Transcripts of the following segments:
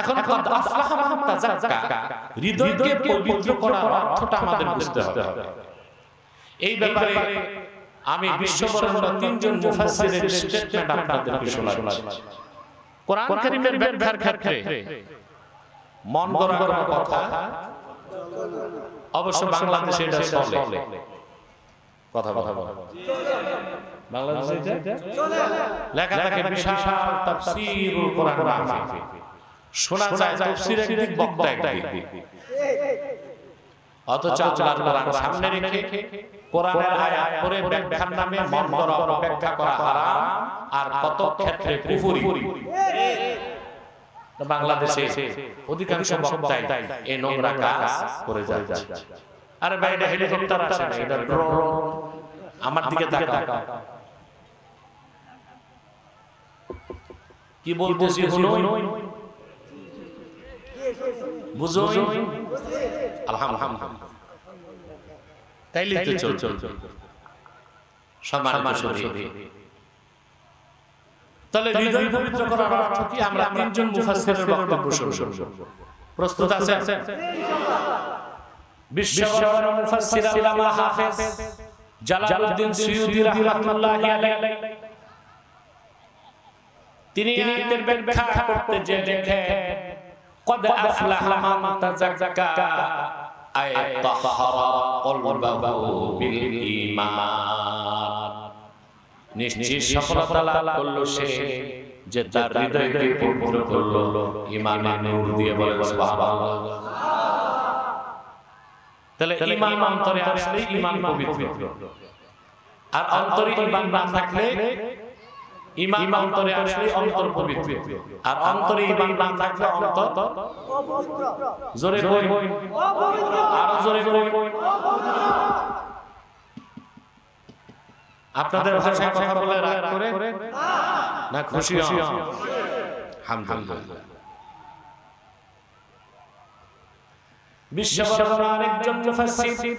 এখন মান হৃদয়কে পবিত্র করার অর্থটা আমাদের বুঝতে হবে। এই ব্যাপারে আমি বিশ্ববরণ্য তিনজন মুফাসসিরের স্টেটমেন্ট আপনাদেরকে শোনাচ্ছি। কোরআন কারীমের ব্যাখ্যার ক্ষেত্রে মন গড়া কথা অবশ্য বাংলাদেশে এটা চলে। কথা কথা বলা বাংলাদেশে এটা লেখা থাকে বিশাল তাফসীরুল কোরআন মাহফিল। শোনা যায় তাফসীর একদিক বক্তা একদিক অথচ আল্লাহর কোরআন সামনে রেখে কোরআনের আয়াত পড়ে ব্যাখ্যার নামে মন অপব্যাখ্যা করা হারাম আর কত ক্ষেত্রে কুফরি। বাংলাদেশে অধিকাংশ বক্তাই এই নোংরা কাজ করে আরে ভাই এটা হেলিকপ্টার আসে না? এটা ড্রোন আমার দিকে কি বলতেছি শুনুন? বুঝুন আলহামদুলিল্লাহ। তাইলে তো চল চল চল সম্মানিত শুনি তাহলে হৃদয় পবিত্র করার অর্থ কি? আমরা তিনজন মুফাসসিরের বক্তব্য শুনব। প্রস্তুত আছেন? বিশ্ববরণ্য মুফাসসির আল্লামা হাফেজ জালালউদ্দিন সুয়ুতি রাহমাতুল্লাহি আলাইহি। তিনি আয়াতের ব্যাখ্যা করতে যে দেখে قد أفلح من تزكى أي طهر قلبه بالإيمان নিশ্চিত সফলতা লাভ করলো সে যে তার হৃদয়কে পবিত্র করলো ইমানের নূর দিয়ে বলে সুবহানাল্লাহ তাহলে ইমান অন্তরে আসলে ইমান পবিত্র আর অন্তরে ইমান না থাকলে ইমান অন্তরে আসলে অন্তর পবিত্র। আর অন্তরে ইমান না থাকলে অন্তর জোরে কই আরও জোরে কই আপনাদের ভাষায় কথা বলে রাগ করে না খুশি হন। আলহামদুলিল্লাহ। বিশ্ববরণ্য আরেকজন মুফাসসির।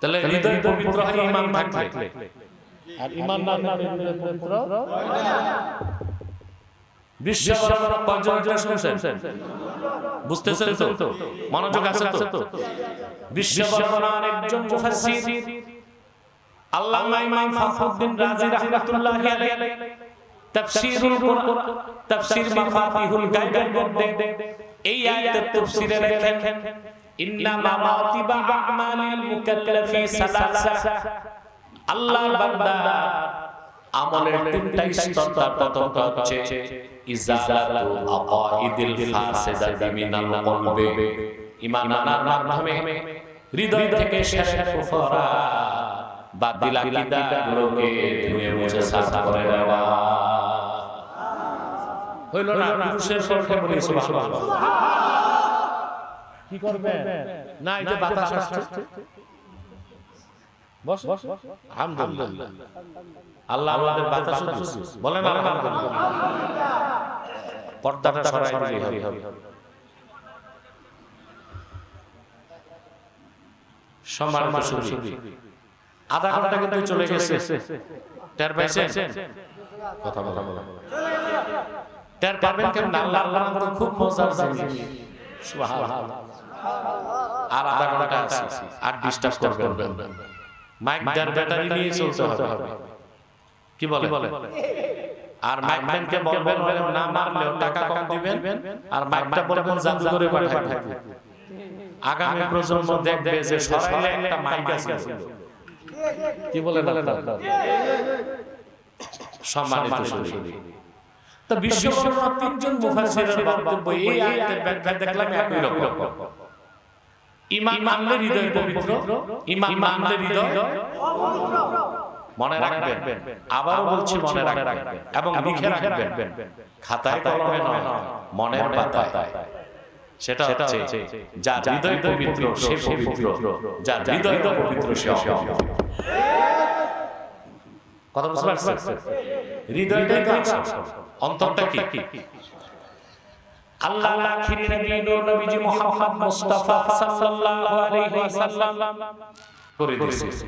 তাহলে হৃদয় পবিত্র হয় ইমান থাকলে। আর ইমান না থাকলে হৃদয় পবিত্র? বিশ্ববরণ্য পর্যটন শুনছেন। বুঝতেছেন তো? মনোযোগ আছে তো? বিশ্ববরণ্য একজন মুফাসসির। আল্লামা ইমাম ফখরুদ্দিন রাজি রাহমাতুল্লাহি আলাইহি। তাফসীরুল কুরআন তাফসীর মাফাতিহুল গায়বের মধ্যে। এই আয়াতের তাফসীরে লেখেন, ইন্নামা মাতিবা আমালিল মুকাল্লাফি সালাসা। আল্লাহর বান্দা আমলের তিনটা স্তর তার হচ্ছে ইজালাতু আকাইদিল মিনাল কলবি মাধ্যমে হৃদয় থেকে শিরক কুফর ধুয়ে মুছে সাফ করে দেওয়া। হইল না পুরুষের কণ্ঠে বলি কি করবে না এই বাতাস আসছে। বস আলহামদুলিল্লাহ। আল্লাহ আমাদের বাতাস বলেন আলহামদুলিল্লাহ। পর্দাটা সরাই দিলেই হবে। সম্মান আধা ঘণ্টা কিন্তু চলে গেছে। টের পাইছেন? কথা বলা বলা। টের পাবেন কেমন আল্লাহ আল্লাহ তো খুব মজার জিনিস আর আধা ঘণ্টা আছে। আর ডিস্টার্ব করবেন। মাইক ব্যাটারি নিয়ে চলতে হবে। কি বলে আর মাইকম্যানকে বলবেন না মারলেও টাকা কম দিবেন। আর মাইকটা বলবেন জাদু করে পাঠাবেন আগামী প্রজন্ম দেখবে যে সরাইলে একটা মাইক আছে। কি বলেন আপনারা? সম্মানিত সুধী তো বিশ্ববর্ণ তিনজন মুফাসসিরের বক্তব্য এই আয়াতের ব্যাখ্যা দেখলাম একই রকম। ইমান মানলে হৃদয় পবিত্র ইমান মানলে হৃদয় মনে রাখবেন আবারও বলছি মনে রাখবেন এবং লিখে রাখবেন। খাতায় কলমে নয় মনের পাতায়। সেটা হচ্ছে যার হৃদয় পবিত্র সে পবিত্র। যার হৃদয় পবিত্র সে অপবিত্র কথা বুঝতে পারছেন। হৃদয়টাই তো আসল। অন্তরটা কি? আল্লাহ আখিরি নবী নূর নবীজি মুহাম্মদ মুস্তাফা সাল্লাল্লাহু আলাইহি ওয়াসাল্লাম। করে দিয়েছে।